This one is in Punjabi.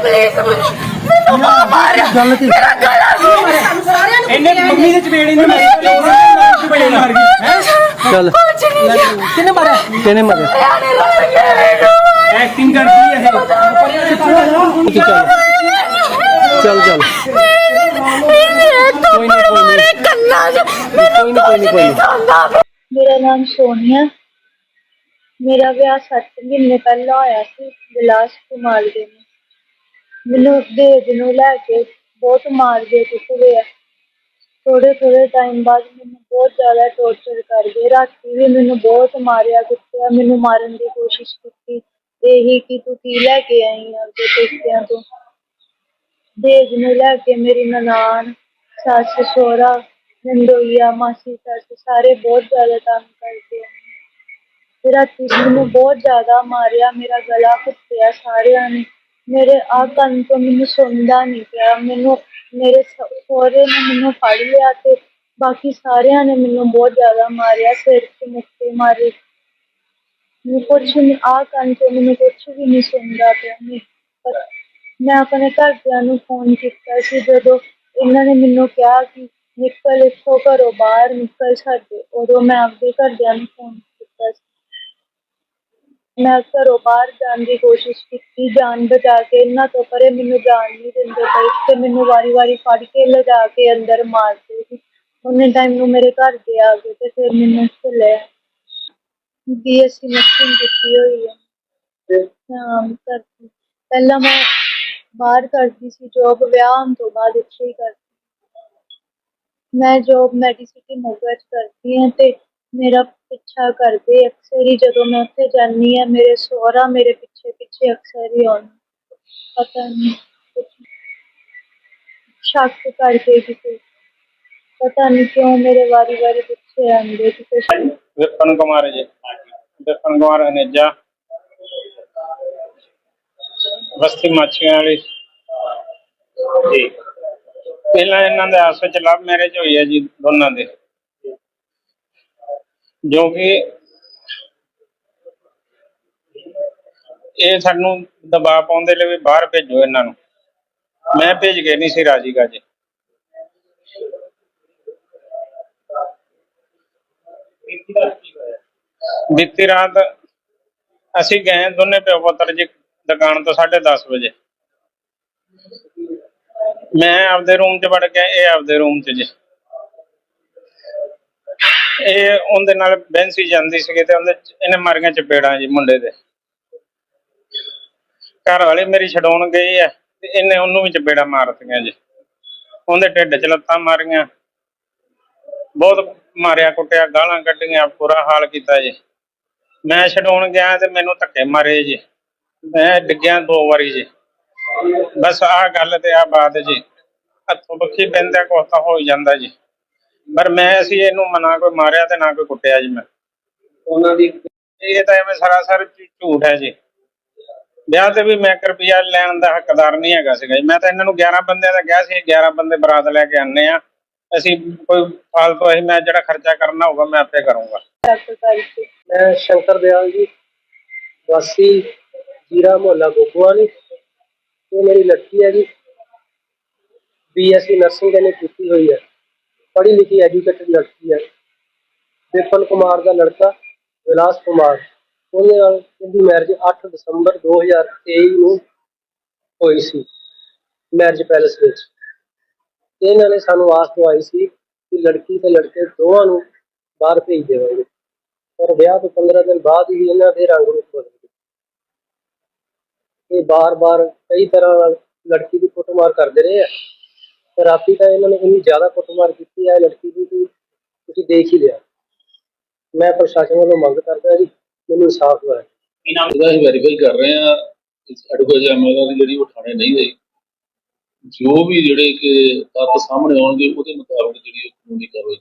ਪਲੀਜ਼ ਮੈਨੂੰ ਮਾਰਿਆ ਗੱਲ ਕੀ ਮੇਰਾ ਗਲਾ ਇਹਨੇ ਮੰਮੀ ਦੇ ਚਪੇੜ ਇਹਨੇ ਮਾਰੀ ਚਪੇੜ ਮਾਰ ਗਈ ਹੈ ਚੱਲ ਕੁਝ ਨਹੀਂ ਕਿਹਨੇ ਮਾਰਿਆ ਕਿਹਨੇ ਮਾਰੇ ਮੈਨੂੰ ਐਕਟਿੰਗ ਕਰਦੀ ਹੈ ਇਹ ਚੱਲ ਚੱਲ ਚੱਲ ਕੋਈ ਨਾ ਕੋਈ ਨਾ ਕੰਨਾਂ ਕੋਈ ਨੀ, ਕੋਈ ਨੀ, ਕੋਈ ਨੀ। ਪਿਆ। ਮੇਰਾ ਨਾਮ ਸੋਨੀਆ ਮੇਰਾ ਵਿਆਹ 7 ਮਹੀਨੇ ਪਹਿਲਾਂ ਹੋਇਆ ਸੀ ਬਿਲਾਸ ਕੁਮਾਰ ਦੇ ਨਾਲ ਮੈਨੂੰ ਦੇਜ ਨੂੰ ਲੈ ਕੇ ਬਹੁਤ ਮਾਰਦੇ ਕੁੱਟਦੇ ਆ ਥੋੜੇ ਥੋੜੇ ਟਾਈਮ ਬਾਅਦ ਮੈਨੂੰ ਬਹੁਤ ਜ਼ਿਆਦਾ ਟੌਰਚਰ ਕਰਦੇ ਰਾਤੀ ਵੀ ਮੈਨੂੰ ਬਹੁਤ ਮਾਰਿਆ, ਕੁੱਟਿਆ, ਮੈਨੂੰ ਮਾਰਨ ਦੀ ਕੋਸ਼ਿਸ਼ ਕੀਤੀ। ਇਹੀ ਕਿ ਤੂੰ ਕੀ ਲੈ ਕੇ ਆਈ ਆ ਤੇ ਪੇਕਿਆਂ ਤੋਂ? ਦੇਜ ਨੂੰ ਲੈ ਕੇ ਮੇਰੀ ਨਨਾਣ, ਸੱਸ, ਸੋਹਰਾ, ਨੰਦੋਈਆ, ਮਾਸੀ, ਸੱਸ ਸਾਰੇ ਬਹੁਤ ਜ਼ਿਆਦਾ ਤੰਗ ਕਰਦੇ ਆ। ਤੇ ਰਾਤੀ ਮੈਨੂੰ ਬਹੁਤ ਜ਼ਿਆਦਾ ਮਾਰਿਆ, ਮੇਰਾ ਗਲਾ ਘੁੱਟਿਆ ਸਾਰਿਆਂ ਨੇ। ਮੇਰੇ ਆ ਕੰਨ ਤੋਂ ਮੈਨੂੰ ਸੁਣਦਾ ਨਹੀਂ ਪਿਆ। ਮੈਨੂੰ, ਮੇਰੇ ਸਹੁਰੇ ਨੇ ਮੈਨੂੰ ਫੜ ਲਿਆ ਤੇ ਬਾਕੀ ਸਾਰਿਆਂ ਨੇ ਮੈਨੂੰ ਬਹੁਤ ਜ਼ਿਆਦਾ ਮਾਰਿਆ, ਸਿਰ 'ਚ ਮੁੱਕੇ ਮਾਰੇ। ਮੈਨੂੰ ਕੁਛ ਨਹੀਂ ਆ ਕੰਨ ਤੋਂ ਮੈਨੂੰ ਕੁਛ ਵੀ ਨਹੀਂ ਸੁਣਦਾ ਪਿਆ। ਮੈਂ, ਪਰ ਮੈਂ ਆਪਣੇ ਘਰਦਿਆਂ ਨੂੰ ਫੋਨ ਕੀਤਾ ਸੀ, ਜਦੋਂ ਇਹਨਾਂ ਨੇ ਮੈਨੂੰ ਕਿਹਾ ਕਿ ਨਿਕਲ ਇੱਥੋਂ ਘਰੋਂ ਬਾਹਰ ਨਿਕਲ ਸਾਡੇ। ਉਦੋਂ ਮੈਂ ਆਪਣੇ ਘਰਦਿਆਂ ਨੂੰ ਫੋਨ ਮੈਂ ਘਰੋਂ ਬਾਹਰ ਜਾਣ ਦੀ ਕੋਸ਼ਿਸ਼ ਕੀਤੀ ਜਾਨ ਬਚਾ ਕੇ ਇਹਨਾਂ ਤੋਂ ਪਰੇ ਮੈਨੂੰ ਜਾਣ ਨਹੀਂ ਦਿੰਦੇ ਪਏ ਤੇ ਮੈਨੂੰ ਵਾਰੀ-ਵਾਰੀ ਫੜ ਕੇ ਲਿਜਾ ਕੇ ਅੰਦਰ ਮਾਰਦੇ ਸੀ ਉਹਨੇ ਟਾਈਮ ਨੂੰ ਮੇਰੇ ਘਰ ਦੇ ਆ ਗਏ ਤੇ ਫਿਰ ਮੈਨੂੰ ਲੈ ਬੀਐਸਸੀ ਨਰਸਿੰਗ ਕੀਤੀ ਹੋਈ ਹੈ ਹਾਂ ਕਰਦੀ ਪਹਿਲਾਂ ਮੈਂ ਬਾਹਰ ਕਰਦੀ ਸੀ ਜੋਬ ਵਿਆਹ ਹੋਣ ਤੋਂ ਬਾਅਦ ਇੱਥੇ ਹੀ ਕਰਦੀ। ਮੈਂ ਜੋਬ ਮੈਡੀਸਿਟੀ ਮੋਗਾ 'ਚ ਕਰਦੀ ਹਾਂ ਤੇ ਮੇਰਾ ਪਿੱਛਾ ਕਰਦੇ ਅਕਸਰ ਹੀ ਜਦੋਂ ਮੈਂ ਉੱਥੇ ਜਾਂਦੀ ਹਾਂ, ਮੇਰੇ ਸਹੁਰਾ ਮੇਰੇ ਪਿੱਛੇ ਪਿੱਛੇ ਅਕਸਰ ਹੀ ਆਉਂਦੇ। ਪਤਾ ਨਹੀਂ ਸ਼ੱਕ ਕਰਕੇ ਕਿਤੇ, ਪਤਾ ਨਹੀਂ ਕਿਉਂ ਮੇਰੇ ਵਾਰੀ ਵਾਰੀ ਪਿੱਛੇ ਆਉਂਦੇ ਕਿਤੇ। ਵਿਪਨ ਕੁਮਾਰ ਜੀ। ਵਿਪਨ ਕੁਮਾਰ ਅਨੇਜਾ। ਬਸਤੀ ਮਾਛੀਆਂ ਵਾਲੀ। ਜੀ। ਪਹਿਲਾਂ ਇਹਨਾਂ ਦੇ ਆਪਸ ਵਿੱਚ ਲਵ ਮੈਰਿਜ ਹੋਈ ਹੈ ਜੀ, ਦੋਨਾਂ ਦੇ। ਜੋ ਕਿ ਇਹ ਸਾਨੂੰ ਦਬਾਅ ਪਾਉਂਦੇ ਲਈ ਵੀ ਬਾਹਰ ਭੇਜੋ ਇਹਨਾਂ ਨੂੰ। ਮੈਂ ਭੇਜ ਕੇ ਨਹੀਂ ਸੀ ਰਾਜੀ ਗਾ ਜੀ ਬੀਤੀ ਰਾਤ ਅਸੀਂ ਗਏ ਦੋਨੇ ਪਿਓ ਪੁੱਤਰ ਜੀ ਦੁਕਾਨ ਤੋਂ 10:30 ਵਜੇ। ਮੈਂ ਆਪਦੇ ਰੂਮ 'ਚ ਵੜ ਗਿਆ ਇਹ ਆਪਦੇ ਰੂਮ 'ਚ ਜੀ। ਇਹ ਉਹਦੇ ਨਾਲ ਬੈਂਸੀ ਜਾਂਦੀ ਸੀਗੀ ਤੇ ਉਹਦੇ ਇਹਨੇ ਮਾਰੀਆਂ ਚਪੇੜਾਂ ਜੀ ਮੁੰਡੇ ਦੇ। ਘਰ ਵਾਲੀ ਮੇਰੀ ਛਡਾਉਣ ਗਈ ਹੈ ਤੇ ਇਹਨੇ ਉਹਨੂੰ ਵੀ ਚਪੇੜਾਂ ਮਾਰਤੀਆਂ ਜੀ। ਉਹਦੇ ਢਿੱਡ 'ਚ ਲੱਤਾਂ ਮਾਰੀਆਂ। ਬਹੁਤ ਮਾਰਿਆ ਕੁੱਟਿਆ, ਗਾਲਾਂ ਕੱਢੀਆਂ, ਬੁਰਾ ਹਾਲ ਕੀਤਾ ਜੀ। ਮੈਂ ਛਡਾਉਣ ਗਿਆ ਤੇ ਮੈਨੂੰ ਧੱਕੇ ਮਾਰੇ ਜੀ। ਮੈਂ ਡਿੱਗਿਆ ਦੋ ਵਾਰੀ ਜੀ। ਬਸ ਆਹ ਗੱਲ ਤੇ ਆ ਬਾਤ ਜੀ। ਹੱਥੋਂ ਬੱਖੀ ਪੈਂਦਾ ਕੁਛ ਹੋ ਜਾਂਦਾ ਜੀ। ਪਰ ਮੈਂ ਅਸੀਂ ਇਹਨੂੰ ਮਨਾ ਕੋਈ ਮਾਰਿਆ ਤੇ ਨਾ ਕੋਈ ਕੁੱਟਿਆ ਜੀ ਮੈਂ। ਉਹਨਾਂ ਦੀ ਇਹ ਤਾਂ ਐਵੇਂ ਸਰਾਸਰ ਝੂਠ ਹੈ ਜੀ। ਵਿਆਹ ਤੇ ਵੀ ਮੈਂ ਰੁਪਿਆ ਲੈਣ ਦਾ ਹੱਕਦਾਰ ਨਹੀਂ ਹੈਗਾ ਸੀਗਾ ਜੀ। ਮੈਂ ਤਾਂ ਇਹਨਾਂ ਨੂੰ 11 ਬੰਦਿਆਂ ਦਾ ਕਿਹਾ ਸੀ 11 ਬੰਦੇ ਬਰਾਤ ਲੈ ਕੇ ਆਨੇ ਆ ਅਸੀਂ ਕੋਈ ਫਾਲਤੂ ਅਸੀਂ ਮੈਂ ਜਿਹੜਾ ਖਰਚਾ ਕਰਨਾ ਹੋਊਗਾ ਮੈਂ ਆਪੇ ਕਰੂੰਗਾ। ਮੈਂ ਸ਼ੰਕਰ ਦਿਆਲ ਜੀ ਵਾਸੀ ਜੀਰਾ ਮੁਹੱਲਾ ਗੋਗੋਵਾਲੀ। ਇਹ ਮੇਰੀ ਲੜਕੀ ਹੈ ਜੀ। ਬੀਐਸਸੀ ਨਰਸਿੰਗ ਇਹਨੇ ਕੀਤੀ ਹੋਈ ਹੈ। ਪੜ੍ਹੀ ਲਿਖੀ ਐਜੂਕੇਟਡ ਲੜਕੀ ਹੈ। ਵਿਪਨ ਕੁਮਾਰ ਦਾ ਲੜਕਾ ਵਿਲਾਸ ਕੁਮਾਰ। ਉਹਦੇ ਨਾਲ ਇਹਦੀ ਮੈਰਿਜ 8 ਦਸੰਬਰ 2023 ਨੂੰ ਹੋਈ ਸੀ ਮੈਰਿਜ ਪੈਲੇਸ ਵਿੱਚ। ਇਹਨਾਂ ਨੇ ਸਾਨੂੰ ਆਸ ਦਵਾਈ ਸੀ ਕਿ ਲੜਕੀ ਤੇ ਲੜਕੇ ਦੋਵਾਂ ਨੂੰ ਬਾਹਰ ਭੇਜ ਦੇਵਾਂਗੇ। ਪਰ ਵਿਆਹ ਤੋਂ 15 ਦਿਨ ਬਾਅਦ ਹੀ ਇਹਨਾਂ ਦੇ ਰੰਗ ਰੂਪ ਬਦਲ ਗਏ। ਇਹ ਬਾਰ-ਬਾਰ ਕਈ ਤਰ੍ਹਾਂ ਨਾਲ ਲੜਕੀ ਦੀ ਕੁੱਟਮਾਰ ਕਰਦੇ ਰਹੇ ਆ। ਰਾਤੀ ਤਾਂ ਇਹਨਾਂ ਨੇ ਇੰਨੀ ਜ਼ਿਆਦਾ ਕੁੱਟਮਾਰ ਕੀਤੀ ਹੈ ਲੜਕੀ ਦੀ ਕਿ ਤੁਸੀਂ ਦੇਖ ਹੀ ਲਿਆ। ਮੈਂ ਪ੍ਰਸ਼ਾਸਨ ਵੱਲੋਂ ਮੰਗ ਕਰਦਾ ਜੀ, ਮੈਨੂੰ ਇਨਸਾਫ ਦਿਵਾਇਆ ਇਹਦਾ ਅਸੀਂ ਵੈਰੀਫਾਈ ਕਰ ਰਹੇ ਆ ਐਡਵੋਕੇਟ ਐਮਐਲਆਰ ਦੀ ਜਿਹੜੀ ਉਹ ਥਾਣੇ ਨਹੀਂ ਗਈ। ਜੋ ਵੀ ਜਿਹੜੇ ਕਿ ਤੱਤ ਸਾਹਮਣੇ ਆਉਣਗੇ, ਉਹਦੇ ਮੁਤਾਬਕ ਜਿਹੜੀ ਉਹ ਕਾਨੂੰਨੀ ਕਾਰਵਾਈ